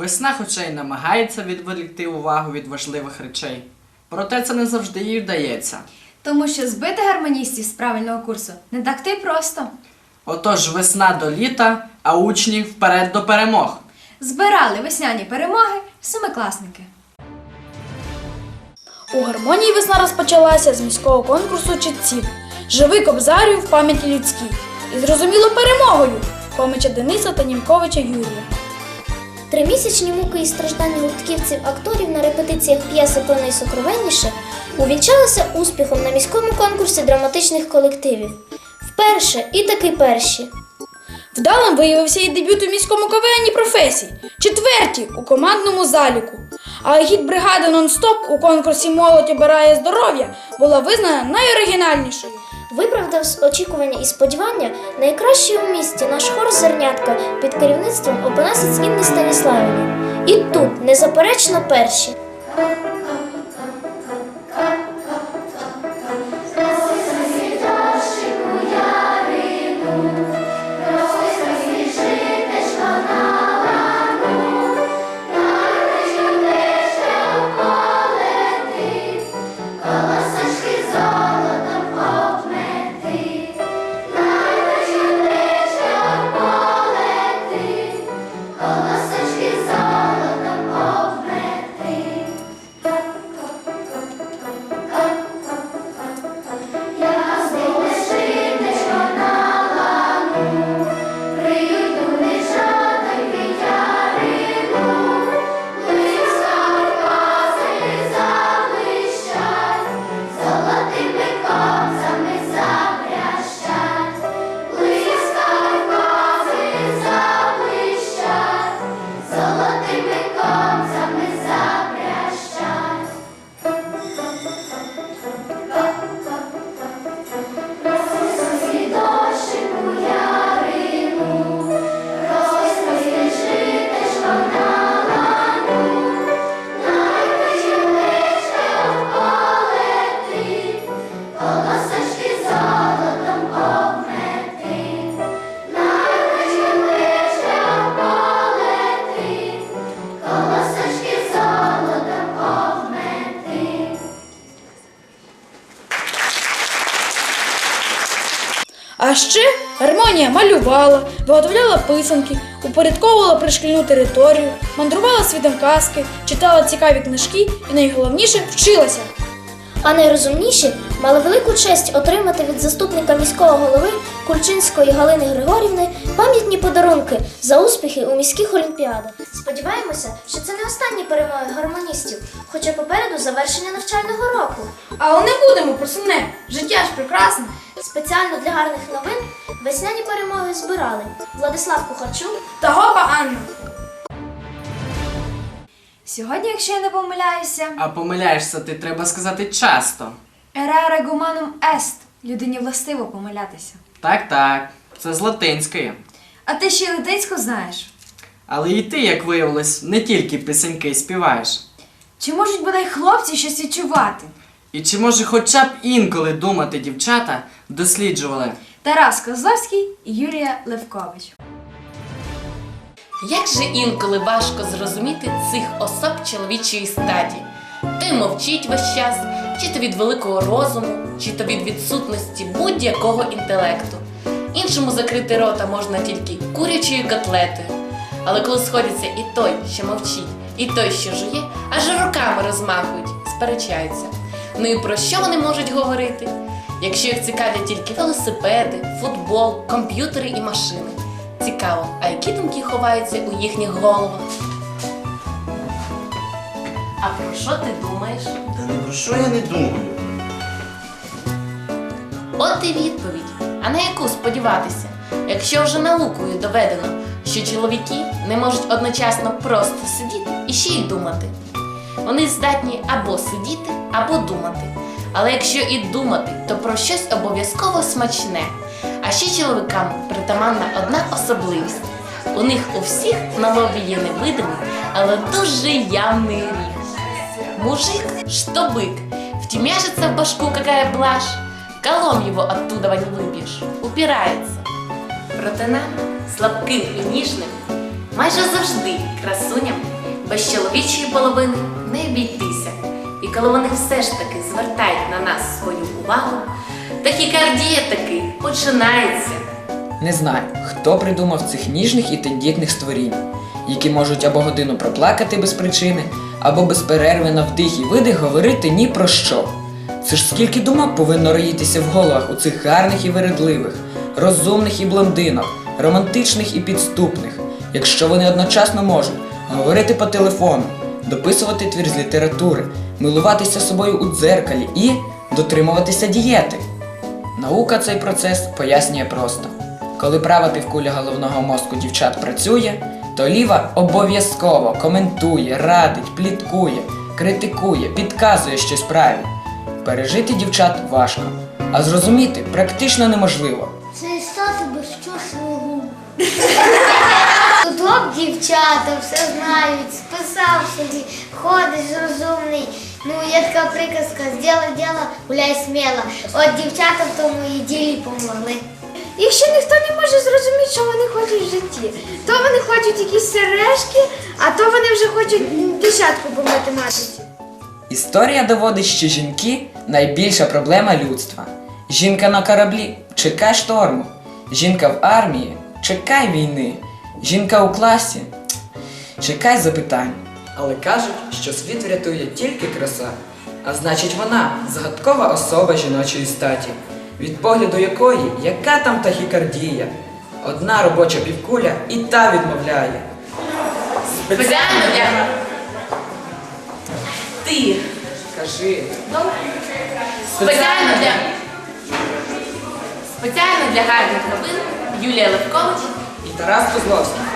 Весна хоча й намагається відволікти увагу від важливих речей, проте це не завжди їй вдається. Тому що збити гармоністів з правильного курсу не так то й просто. Отож, весна до літа, а учні вперед до перемог. Збирали весняні перемоги семикласники. У гармонії весна розпочалася з міського конкурсу читців Живи кобзарю в пам'яті людській. І зрозуміло перемогою Хомича Дениса та Німковича Юрія. Тримісячні муки і страждання гуртківців акторів на репетиціях п'єси про найсокровенніше увінчалися успіхом на міському конкурсі драматичних колективів. Вперше і таки перші. Вдалим виявився і дебют у міському КВНі професій, четверті у командному заліку. А гід бригади нон-стоп у конкурсі Молодь обирає здоров'я була визнана найоригінальнішою. Виправдав очікування і сподівання, найкращий у місті наш хор зернятка під керівництвом опонасець Інни Станіславівни. І тут незаперечно перші. А ще гармонія малювала, виготовляла писанки, упорядковувала пришкільну територію, мандрувала світом казки, читала цікаві книжки і найголовніше вчилася. А найрозумніші мали велику честь отримати від заступника міського голови Кульчинської Галини Григорівни пам'ятні подарунки за успіхи у міських олімпіадах. Сподіваємося, що це не останні перемоги гармоністів, хоча попереду завершення навчального року. Але не будемо про сумне. Життя ж прекрасне. Спеціально для гарних новин весняні перемоги збирали Владислав Кухарчук, Та гопа Анна. Сьогодні, якщо я не помиляюся, А помиляєшся ти, треба сказати часто. ерера гуманум ест людині властиво помилятися. Так, так, це з латинської. А ти ще й латинську знаєш? Але і ти, як виявилось, не тільки пісеньки співаєш. Чи можуть бодай хлопці щось відчувати? І чи може хоча б інколи думати дівчата досліджували? Тарас Козловський і Юрія Левкович. Як же інколи важко зрозуміти цих особ чоловічої статі? Той мовчить весь час, чи то від великого розуму, чи то від відсутності будь-якого інтелекту. Іншому закрити рота можна тільки курячою котлетою. Але коли сходяться і той, що мовчить, і той, що жує, аж руками розмахують, сперечаються. Ну і про що вони можуть говорити? Якщо їх цікавлять тільки велосипеди, футбол, комп'ютери і машини. Цікаво, а які думки ховаються у їхніх головах? А про що ти думаєш? Та не про що я не думаю. От і відповідь. А на яку сподіватися, якщо вже наукою доведено, що чоловіки не можуть одночасно просто сидіти і ще й думати. Вони здатні або сидіти, або думати. Але якщо і думати, то про щось обов'язково смачне. А ще чоловікам притаманна одна особливість. У них у всіх на лобі є невидимий, але дуже явний ріг. Мужик, что бык, втемяшится в башку какая блажь, колом его оттуда не выбьешь, упирается. Проте нам, слабким і ніжним, майже завжди красуням без чоловічої половини не обійтися. І коли вони все ж таки звертають на нас свою увагу, тахікардія таки починається. Не знаю, хто придумав цих ніжних і тендітних створінь, які можуть або годину проплакати без причини, або без перерви на вдих і видих говорити ні про що. Це ж скільки думок повинно роїтися в головах у цих гарних і вередливих, розумних і блондинок, романтичних і підступних, якщо вони одночасно можуть говорити по телефону, дописувати твір з літератури, милуватися собою у дзеркалі і дотримуватися дієти. Наука цей процес пояснює просто. Коли права півкуля головного мозку дівчат працює, то ліва обов'язково коментує, радить, пліткує, критикує, підказує щось правильне. Пережити дівчат важко, а зрозуміти практично неможливо. Дівчата все знають, списав собі, ходиш розумний. Ну, є така приказка, зробила діло, гуляй сміло. От дівчата в тому і ділі помогли. І ще ніхто не може зрозуміти, що вони хочуть в житті. То вони хочуть якісь сережки, а то вони вже хочуть десятку по математиці. Історія доводить, що жінки найбільша проблема людства. Жінка на кораблі чекай шторму. Жінка в армії чекай війни. Жінка у класі чекай запитань. Але кажуть, що світ врятує тільки краса, а значить вона загадкова особа жіночої статі, від погляду якої яка там тахікардія. Одна робоча півкуля і та відмовляє. Спеціально для ти Кажи. спеціально для спеціально для гарних новин Юлія Левкович Тарас Козловський.